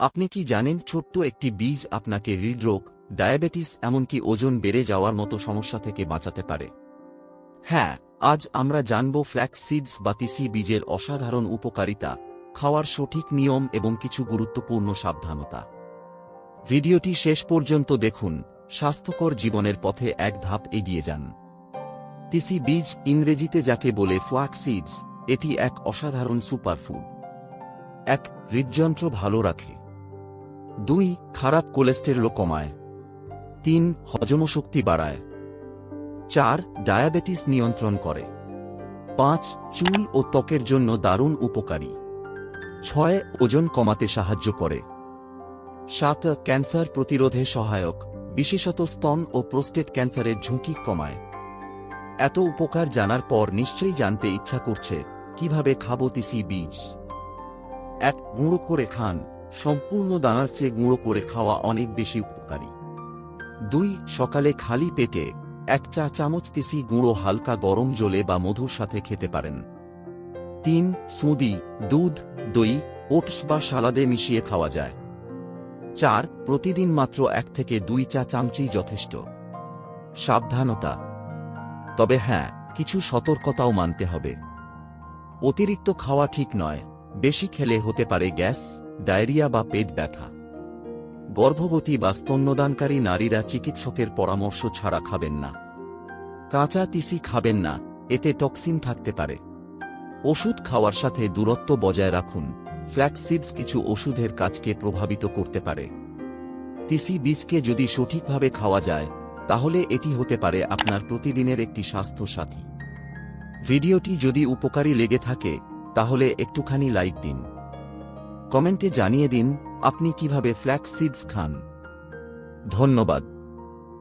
আপনি কি জানেন ছোট্ট একটি বীজ আপনাকে হৃদরোগ, ডায়াবেটিস এমনকি ওজন বেড়ে যাওয়ার মতো সমস্যা থেকে বাঁচাতে পারে? হ্যাঁ আজ আমরা জানব ফ্ল্যাক্স সিডস বা তিসি বীজের অসাধারণ উপকারিতা, খাওয়ার সঠিক নিয়ম এবং কিছু গুরুত্বপূর্ণ সাবধানতা। ভিডিওটি শেষ পর্যন্ত দেখুন, স্বাস্থ্যকর জীবনের পথে এক ধাপ এগিয়ে যান। তিসি বীজ ইংরেজিতে যাকে বলে ফ্ল্যাক্স সিডস, এটি এক অসাধারণ সুপারফুড। এক হৃদযন্ত্র ভালো রাখে। দুই, খারাপ কোলেস্টেরল কমায়। তিন হজমশক্তি বাড়ায়। চার, ডায়াবেটিস নিয়ন্ত্রণ করে। পাঁচ, চুল ও ত্বকের জন্য দারুণ উপকারী। ছয়, ওজন কমাতে সাহায্য করে। সাত, ক্যান্সার প্রতিরোধে সহায়ক। বিশেষত স্তন ও প্রোস্টেট ক্যান্সারের ঝুঁকি কমায়। এত উপকার জানার পর নিশ্চয়ই জানতে ইচ্ছা করছে, কীভাবে খাব তিসি বীজ? এক গুঁড়ো করে খান। সম্পূর্ণ দানার চেয়ে গুঁড়ো করে খাওয়া অনেক বেশি উপকারী। দুই, সকালে খালি পেটে এক চা চামচ তিসি গুঁড়ো হালকা গরম জলে বা মধুর সাথে খেতে পারেন। তিন সুদি দুধ, দই, ওটস বা সালাদে মিশিয়ে খাওয়া যায়। চার, প্রতিদিন মাত্র এক থেকে দুই চা চামচি যথেষ্ট। সাবধানতা। তবে হ্যাঁ কিছু সতর্কতাও মানতে হবে। অতিরিক্ত খাওয়া ঠিক নয়, বেশি খেলে হতে পারে গ্যাস ডায়রিয়া বা পেট ব্যথা। গর্ভবতী বা স্তন্যদানকারী নারীরা চিকিৎসকের পরামর্শ ছাড়া খাবেন না। কাঁচা তিসি খাবেন না, এতে টক্সিন থাকতে পারে। ওষুধ খাওয়ার সাথে দূরত্ব বজায় রাখুন ফ্ল্যাক্সিডস কিছু ওষুধের কাজকে প্রভাবিত করতে পারে। তিসি বীজকে যদি সঠিকভাবে খাওয়া যায়, তাহলে এটি হতে পারে আপনার প্রতিদিনের একটি স্বাস্থ্য সাথী ভিডিওটি যদি উপকারী লেগে থাকে, তাহলে একটুখানি লাইক দিন। কমেন্টে জানিয়ে দিন আপনি কীভাবে ফ্ল্যাক্স সিডস খান। ধন্যবাদ।